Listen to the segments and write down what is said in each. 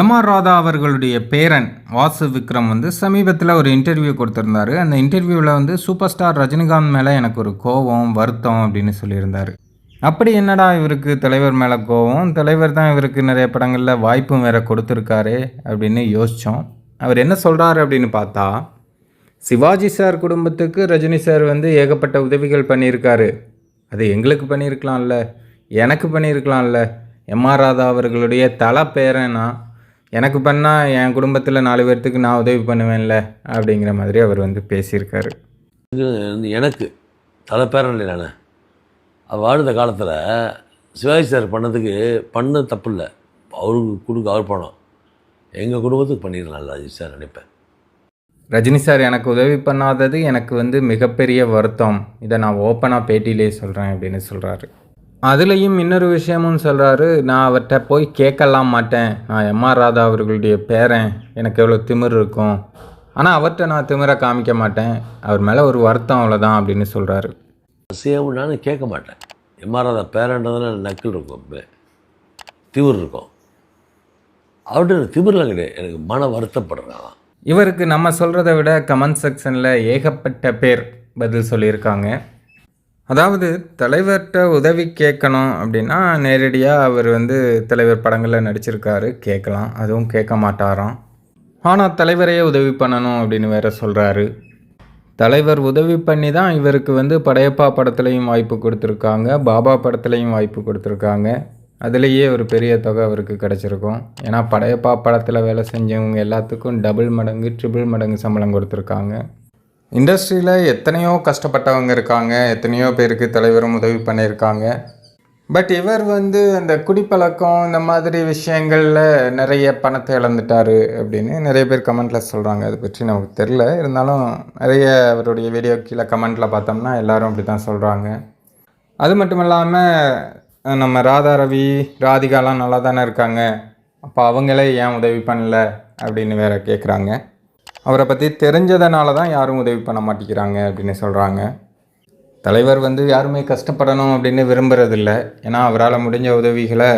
M R Radha அவர்களுடைய பேரன் வாசு விக்ரம் வந்து சமீபத்தில் ஒரு இன்டர்வியூ கொடுத்துருந்தாரு. அந்த இன்டர்வியூவில் வந்து சூப்பர் ஸ்டார் ரஜினிகாந்த் மேலே எனக்கு ஒரு கோவம் வருத்தம் அப்படின்னு சொல்லியிருந்தார். அப்படி என்னடா இவருக்கு தலைவர் மேலே கோவம்? தலைவர் தான் இவருக்கு நிறைய படங்களில் வாய்ப்பும் வேற கொடுத்துருக்காரு அப்படின்னு யோசித்தோம் அவர் என்ன சொல்கிறாரு அப்படின்னு பார்த்தா சிவாஜி சார் குடும்பத்துக்கு ரஜினி சார் வந்து ஏகப்பட்ட உதவிகள் பண்ணியிருக்காரு. அது எங்களுக்கு பண்ணியிருக்கலாம்ல எனக்கு பண்ணியிருக்கலாம்ல. எம் ஆர் ராதா அவர்களுடைய தலை பேரனா? எனக்கு பண்ணால் என் குடும்பத்தில் நாலு பேர்த்துக்கு நான் உதவி பண்ணுவேன்ல அப்படிங்கிற மாதிரி அவர் வந்து பேசியிருக்காரு. இது வந்து எனக்கு தலை பேரன் இல்லை நான். அவர் வாழ்ந்த காலத்தில் சிவாஜி சார் பண்ணதுக்கு பண்ண தப்பு இல்லை அவருக்கு கொடுக்க அவர் பணம். எங்கள் குடும்பத்துக்கு பண்ணிடலாம் ராஜி சார் நினைப்பேன். ரஜினி சார் எனக்கு உதவி பண்ணாதது எனக்கு வந்து மிகப்பெரிய வருத்தம். இதை நான் ஓப்பனாக பேட்டியிலே சொல்கிறேன் அப்படின்னு சொல்கிறாரு அதுலேயும் இன்னொரு விஷயமும் சொல்கிறாரு நான் அவர்கிட்ட போய் கேட்கலாம் மாட்டேன். நான் எம்ஆர் ராதா அவர்களுடைய பேரன். எனக்கு எவ்வளோ திமிர் இருக்கும். ஆனால் அவர்கிட்ட நான் திமிரை காமிக்க மாட்டேன். அவர் மேலே ஒரு வருத்தம் அவ்வளோதான் அப்படின்னு சொல்கிறாரு சிஎம் நான் கேட்க மாட்டேன். எம்ஆர்ஆர் பேரன்றதுல நக்கல் இருக்கும் திமிர் இருக்கும். அவர்கிட்ட திமிர்லாம் கிடையாது. எனக்கு மன வருத்தப்படுறேன். இவருக்கு நம்ம சொல்கிறத விட கமெண்ட் செக்ஷனில் ஏகப்பட்ட பேர் பதில் சொல்லியிருக்காங்க. அதாவது தலைவர்கிட்ட உதவி கேட்கணும் அப்படின்னா நேரடியாக அவர் வந்து தலைவர் படங்களில் நடிச்சிருக்காரு. கேட்கலாம். அதுவும் கேட்க மாட்டாராம். ஆனால் தலைவரையே உதவி பண்ணணும் அப்படின்னு வேற சொல்கிறாரு தலைவர் உதவி பண்ணி தான் இவருக்கு வந்து படையப்பா படத்துலையும் வாய்ப்பு கொடுத்துருக்காங்க. பாபா படத்துலையும் வாய்ப்பு கொடுத்துருக்காங்க. அதுலேயே ஒரு பெரிய தொகை அவருக்கு கிடச்சிருக்கும். ஏன்னா படையப்பா படத்தில் வேலை செஞ்சவங்க எல்லாத்துக்கும் டபுள் மடங்கு ட்ரிபிள் மடங்கு சம்பளம் கொடுத்துருக்காங்க. இண்டஸ்ட்ரியில் எத்தனையோ கஷ்டப்பட்டவங்க இருக்காங்க எத்தனையோ பேருக்கு தலைவரும் உதவி பண்ணியிருக்காங்க. பட் இவர் வந்து அந்த குடிப்பழக்கம் இந்த மாதிரி விஷயங்களில் நிறைய பணத்தை இழந்துட்டாரு அப்படின்னு நிறைய பேர் கமெண்ட்டில் சொல்கிறாங்க அதை பற்றி நமக்கு தெரில இருந்தாலும் நிறைய அவருடைய வீடியோ கீழே கமெண்ட்டில் பார்த்தோம்னா எல்லாரும் அப்படி தான் சொல்கிறாங்க அது மட்டும் இல்லாமல் நம்ம ராதா ரவி ராதிகாலாம் நல்லா தானே இருக்காங்க. அப்போ அவங்களே ஏன் உதவி பண்ணல அப்படின்னு வேற கேட்குறாங்க அவரை பற்றி தெரிஞ்சதனால தான் யாரும் உதவி பண்ண மாட்டேங்கிறாங்க அப்படின்னு சொல்கிறாங்க தலைவர் வந்து யாருமே கஷ்டப்படணும் அப்படின்னு விரும்புறதில்ல. ஏன்னா அவரால் முடிஞ்ச உதவிகளை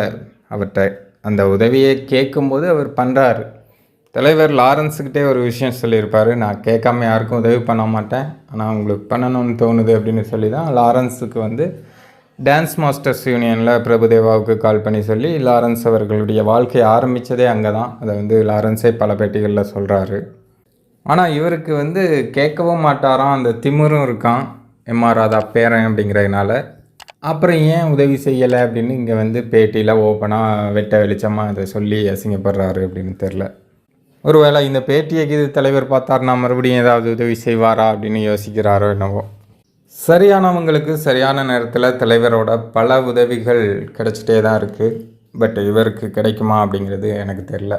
அவர்கிட்ட அந்த உதவியை கேட்கும்போது அவர் பண்ணுறாரு தலைவர் லாரன்ஸுக்கிட்டே ஒரு விஷயம் சொல்லியிருப்பார். நான் கேட்காம யாருக்கும் உதவி பண்ண மாட்டேன். ஆனால் உங்களுக்கு பண்ணணும்னு தோணுது அப்படின்னு சொல்லி தான் லாரன்ஸுக்கு வந்து டான்ஸ் மாஸ்டர்ஸ் யூனியனில் பிரபுதேவாவுக்கு கால் பண்ணி சொல்லி லாரன்ஸ் அவர்களுடைய வாழ்க்கையை ஆரம்பித்ததே அங்கே தான் அதை வந்து லாரன்ஸே பல பேட்டிகளில் சொல்கிறாரு ஆனால் இவருக்கு வந்து கேட்கவும் மாட்டாராம். அந்த திமிரும் இருக்கான் எம்ஆர் ராதா பேரன் அப்படிங்கிறதுனால. அப்புறம் ஏன் உதவி செய்யலை அப்படின்னு இங்கே வந்து பேட்டியில் ஓப்பனாக வெட்ட வெளிச்சமாக அதை சொல்லி அசிங்கப்படுறாரு அப்படின்னு தெரில ஒருவேளை இந்த பேட்டியை இது தலைவர் பார்த்தார்னா மறுபடியும் ஏதாவது உதவி செய்வாரா அப்படின்னு யோசிக்கிறாரோ என்னவோ. சரியானவங்களுக்கு சரியான நேரத்தில் தலைவரோட பல உதவிகள் கிடைச்சிட்டே தான் இருக்குது பட் இவருக்கு கிடைக்குமா அப்படிங்கிறது எனக்கு தெரில